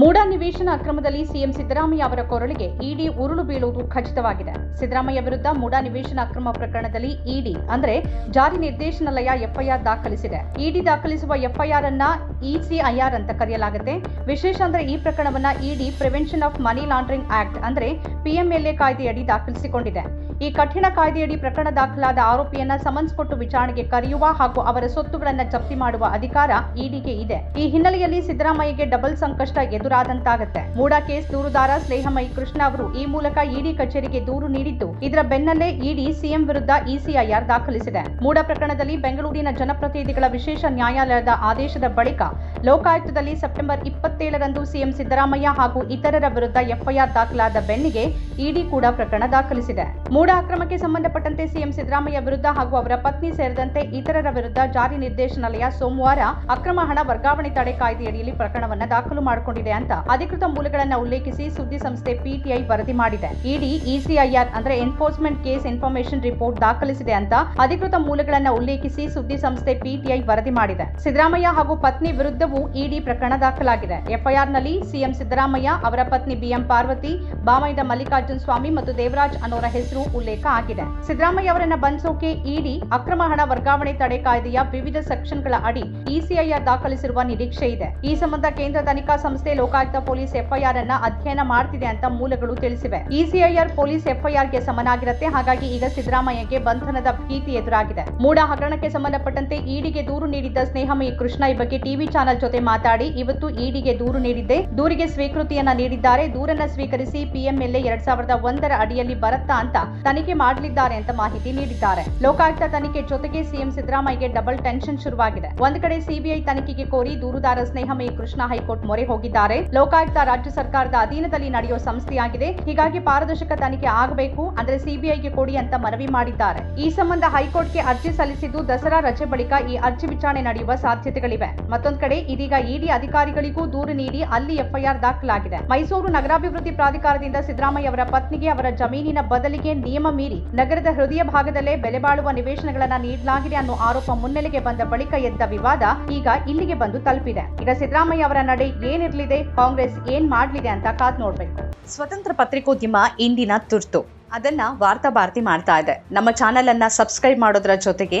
ಮೂಡ ನಿವೇಶನ ಅಕ್ರಮದಲ್ಲಿ ಸಿಎಂ ಸಿದ್ದರಾಮಯ್ಯ ಅವರ ಕೊರಳಿಗೆ ಇಡಿ ಉರುಳು ಬೀಳುವುದು ಖಚಿತವಾಗಿದೆ. ಸಿದ್ದರಾಮಯ್ಯ ವಿರುದ್ಧ ಮೂಡ ನಿವೇಶನ ಅಕ್ರಮ ಪ್ರಕರಣದಲ್ಲಿ ಇಡಿ, ಅಂದ್ರೆ ಜಾರಿ ನಿರ್ದೇಶನಾಲಯ ಎಫ್ಐಆರ್ ದಾಖಲಿಸಿದೆ. ಇಡಿ ದಾಖಲಿಸುವ ಎಫ್ಐಆರ್ ಅನ್ನ ಇಸಿಐಆರ್ ಅಂತ ಕರೆಯಲಾಗುತ್ತೆ. ವಿಶೇಷ ಅಂದ್ರೆ ಈ ಪ್ರಕರಣವನ್ನ ED prevention of money laundering act, ಅಂದ್ರೆ ಪಿಎಂಎಲ್ಎ ಕಾಯ್ದೆಯಡಿ ದಾಖಲಿಸಿಕೊಂಡಿದೆ. ಈ ಕಠಿಣ ಕಾಯ್ದೆಯಡಿ ಪ್ರಕರಣ ದಾಖಲಾದ ಆರೋಪಿಯನ್ನ ಸಮನ್ಸ್ ಕೊಟ್ಟು ವಿಚಾರಣೆಗೆ ಕರೆಯುವ ಹಾಗೂ ಅವರ ಸ್ವತ್ತುಗಳನ್ನ ಜಪ್ತಿ ಮಾಡುವ ಅಧಿಕಾರ ಇಡಿಗೆ ಇದೆ. ಈ ಹಿನ್ನೆಲೆಯಲ್ಲಿ ಸಿದ್ದರಾಮಯ್ಯಗೆ ಡಬಲ್ ಸಂಕಷ್ಟ ಎದುರಾದಂತಾಗತ್ತೆ. ಮೂಡಾ ಕೇಸ್ ದೂರುದಾರ ಸ್ನೇಹಮಯಿ ಕೃಷ್ಣ ಅವರು ಈ ಮೂಲಕ ಇಡಿ ಕಚೇರಿಗೆ ದೂರು ನೀಡಿದ್ದು, ಇದರ ಬೆನ್ನಲ್ಲೇ ಇಡಿ ಸಿಎಂ ವಿರುದ್ಧ ಇಸಿಐಆರ್ ದಾಖಲಿಸಿದೆ. ಮೂಡ ಪ್ರಕರಣದಲ್ಲಿ ಬೆಂಗಳೂರಿನ ಜನಪ್ರತಿನಿಧಿಗಳ ವಿಶೇಷ ನ್ಯಾಯಾಲಯದ ಆದೇಶದ ಬಳಿಕ ಲೋಕಾಯುಕ್ತದಲ್ಲಿ ಸೆಪ್ಟೆಂಬರ್ ಇಪ್ಪತ್ತೇಳರಂದು ಸಿಎಂ ಸಿದ್ದರಾಮಯ್ಯ ಹಾಗೂ ಇತರರ ವಿರುದ್ಧ ಎಫ್ಐಆರ್ ದಾಖಲಾದ ಬೆನ್ನಿಗೆ ಇಡಿ ಕೂಡ ಪ್ರಕರಣ ದಾಖಲಿಸಿದೆ. ಮೂಡ ಅಕ್ರಮಕ್ಕೆ ಸಂಬಂಧಪಟ್ಟಂತೆ ಸಿಎಂ ಸಿದ್ದರಾಮಯ್ಯ ವಿರುದ್ಧ ಹಾಗೂ ಅವರ ಪತ್ನಿ ಸೇರಿದಂತೆ ಇತರರ ವಿರುದ್ಧ ಜಾರಿ ನಿರ್ದೇಶನಾಲಯ ಸೋಮವಾರ ಅಕ್ರಮ ಹಣ ವರ್ಗಾವಣೆ ತಡೆ ಕಾಯ್ದೆಯಡಿಯಲ್ಲಿ ಪ್ರಕರಣವನ್ನು ದಾಖಲು ಮಾಡಿಕೊಂಡಿದೆ ಅಂತ ಅಧಿಕೃತ ಮೂಲಗಳನ್ನು ಉಲ್ಲೇಖಿಸಿ ಸುದ್ದಿ ಸಂಸ್ಥೆ ಪಿಟಿಐ ವರದಿ ಮಾಡಿದೆ. ಇಡಿ, ಇಸಿಐಆರ್ ಅಂದ್ರೆ ಎನ್ಫೋರ್ಸ್ಮೆಂಟ್ ಕೇಸ್ ಇನ್ಫಾರ್ಮೇಶನ್ ರಿಪೋರ್ಟ್ ದಾಖಲಿಸಿದೆ ಅಂತ ಅಧಿಕೃತ ಮೂಲಗಳನ್ನು ಉಲ್ಲೇಖಿಸಿ ಸುದ್ದಿ ಸಂಸ್ಥೆ ಪಿಟಿಐ ವರದಿ ಮಾಡಿದೆ. ಸಿದ್ದರಾಮಯ್ಯ ಹಾಗೂ ಪತ್ನಿ ವಿರುದ್ಧವೂ ಇಡಿ ಪ್ರಕರಣ ದಾಖಲಾಗಿದೆ. ಎಫ್ಐಆರ್ನಲ್ಲಿ ಸಿಎಂ ಸಿದ್ದರಾಮಯ್ಯ, ಅವರ ಪತ್ನಿ ಬಿಎಂ ಪಾರ್ವತಿ, ಬಾಮೈದ ಮಲ್ಲಿಕಾರ್ಜುನ್ ಸ್ವಾಮಿ ಮತ್ತು ದೇವರಾಜ್ ಅನ್ನೋರ ಹೆಸರು ಉಲ್ಲೇಖ ಆಗಿದೆ. ಸಿದ್ದರಾಮಯ್ಯ ಅವರನ್ನ ಬಂಧಿಸೋಕೆ ಇಡಿ ಅಕ್ರಮ ಹಣ ವರ್ಗಾವಣೆ ತಡೆ ಕಾಯ್ದೆಯ ವಿವಿಧ ಸೆಕ್ಷನ್ಗಳ ಅಡಿ ಇಸಿಐಆರ್ ದಾಖಲಿಸಿರುವ ನಿರೀಕ್ಷೆ ಇದೆ. ಈ ಸಂಬಂಧ ಕೇಂದ್ರ ತನಿಖಾ ಸಂಸ್ಥೆ, ಲೋಕಾಯುಕ್ತ ಪೊಲೀಸ್ ಎಫ್ಐಆರ್ ಅನ್ನ ಅಧ್ಯಯನ ಮಾಡ್ತಿದೆ ಅಂತ ಮೂಲಗಳು ತಿಳಿಸಿವೆ. ಇಸಿಐಆರ್ ಪೊಲೀಸ್ ಎಫ್ಐಆರ್ಗೆ ಸಮನಾಗಿರುತ್ತೆ. ಹಾಗಾಗಿ ಈಗ ಸಿದ್ದರಾಮಯ್ಯಗೆ ಬಂಧನದ ಭೀತಿ ಎದುರಾಗಿದೆ. ಮೂಡ ಹಗರಣಕ್ಕೆ ಸಂಬಂಧಪಟ್ಟಂತೆ ಇಡಿಗೆ ದೂರು ನೀಡಿದ್ದ ಸ್ನೇಹಮಯಿ ಕೃಷ್ಣ ಈ ಬಗ್ಗೆ ಟಿವಿ ಚಾನೆಲ್ ಜೊತೆ ಮಾತಾಡಿ, ಇವತ್ತು ಇಡಿಗೆ ದೂರು ನೀಡಿದ್ದೆ. ದೂರಿಗೆ ಸ್ವೀಕೃತಿಯನ್ನ ನೀಡಿದ್ದಾರೆ. ದೂರನ್ನ ಸ್ವೀಕರಿಸಿ ಪಿಎಂಎಲ್ಎ ಎರಡ್ ಸಾವಿರದ ಒಂದರ ಅಡಿಯಲ್ಲಿ ಬರುತ್ತಾ ಅಂತ ತನಿಖೆ ಮಾಡಲಿದ್ದಾರೆ ಅಂತ ಮಾಹಿತಿ ನೀಡಿದ್ದಾರೆ. ಲೋಕಾಯುಕ್ತ ತನಿಖೆ ಜೊತೆಗೆ ಸಿಎಂ ಸಿದ್ದರಾಮಯ್ಯಗೆ ಡಬಲ್ ಟೆನ್ಷನ್ ಶುರುವಾಗಿದೆ. ಒಂದು ಕಡೆ ಸಿಬಿಐ ತನಿಖೆಗೆ ಕೋರಿ ದೂರುದಾರ ಸ್ನೇಹಮಯಿ ಕೃಷ್ಣ ಹೈಕೋರ್ಟ್ ಮೊರೆ ಹೋಗಿದ್ದಾರೆ. ಲೋಕಾಯುಕ್ತ ರಾಜ್ಯ ಸರ್ಕಾರದ ಅಧೀನದಲ್ಲಿ ನಡೆಯುವ ಸಂಸ್ಥೆಯಾಗಿದೆ. ಹೀಗಾಗಿ ಪಾರದರ್ಶಕ ತನಿಖೆ ಆಗಬೇಕು ಅಂದ್ರೆ ಸಿಬಿಐಗೆ ಕೊಡಿ ಅಂತ ಮನವಿ ಮಾಡಿದ್ದಾರೆ. ಈ ಸಂಬಂಧ ಹೈಕೋರ್ಟ್ಗೆ ಅರ್ಜಿ ಸಲ್ಲಿಸಿದ್ದು ದಸರಾ ರಜೆ ಬಳಿಕ ಈ ಅರ್ಜಿ ವಿಚಾರಣೆ ನಡೆಯುವ ಸಾಧ್ಯತೆಗಳಿವೆ. ಮತ್ತೊಂದು ಕಡೆ ಇದೀಗ ಇಡಿ ಅಧಿಕಾರಿಗಳಿಗೂ ದೂರು ನೀಡಿ ಅಲ್ಲಿ ಎಫ್ಐಆರ್ ದಾಖಲಾಗಿದೆ. ಮೈಸೂರು ನಗರಾಭಿವೃದ್ಧಿ ಪ್ರಾಧಿಕಾರದಿಂದ ಸಿದ್ದರಾಮಯ್ಯ ಅವರ ಪತ್ನಿಗೆ ಅವರ ಜಮೀನಿನ ಬದಲಿಗೆ ನಿಯಮ ಮೀರಿ ನಗರದ ಹೃದಯ ಭಾಗದಲ್ಲೇ ಬೆಲೆ ಬಾಳುವ ನಿವೇಶನಗಳನ್ನ ನೀಡಲಾಗಿದೆ ಅನ್ನೋ ಆರೋಪ ಮುನ್ನೆಲೆಗೆ ಬಂದ ಬಳಿಕ ಎದ್ದ ವಿವಾದ ಈಗ ಇಲ್ಲಿಗೆ ಬಂದು ತಲುಪಿದೆ. ಈಗ ಸಿದ್ದರಾಮಯ್ಯ ಅವರ ನಡೆ ಏನಿರಲಿದೆ, ಕಾಂಗ್ರೆಸ್ ಏನ್ ಮಾಡಲಿದೆ ಅಂತ ಕಾದ್ ನೋಡ್ಬೇಕು. ಸ್ವತಂತ್ರ ಪತ್ರಿಕೋದ್ಯಮ ಇಂದಿನ ತುರ್ತು. ಅದನ್ನ ವಾರ್ತಾ ಭಾರತಿ ಮಾಡ್ತಾ ಇದೆ. ನಮ್ಮ ಚಾನೆಲ್ ಅನ್ನ ಸಬ್ಸ್ಕ್ರೈಬ್ ಮಾಡೋದ್ರ ಜೊತೆಗೆ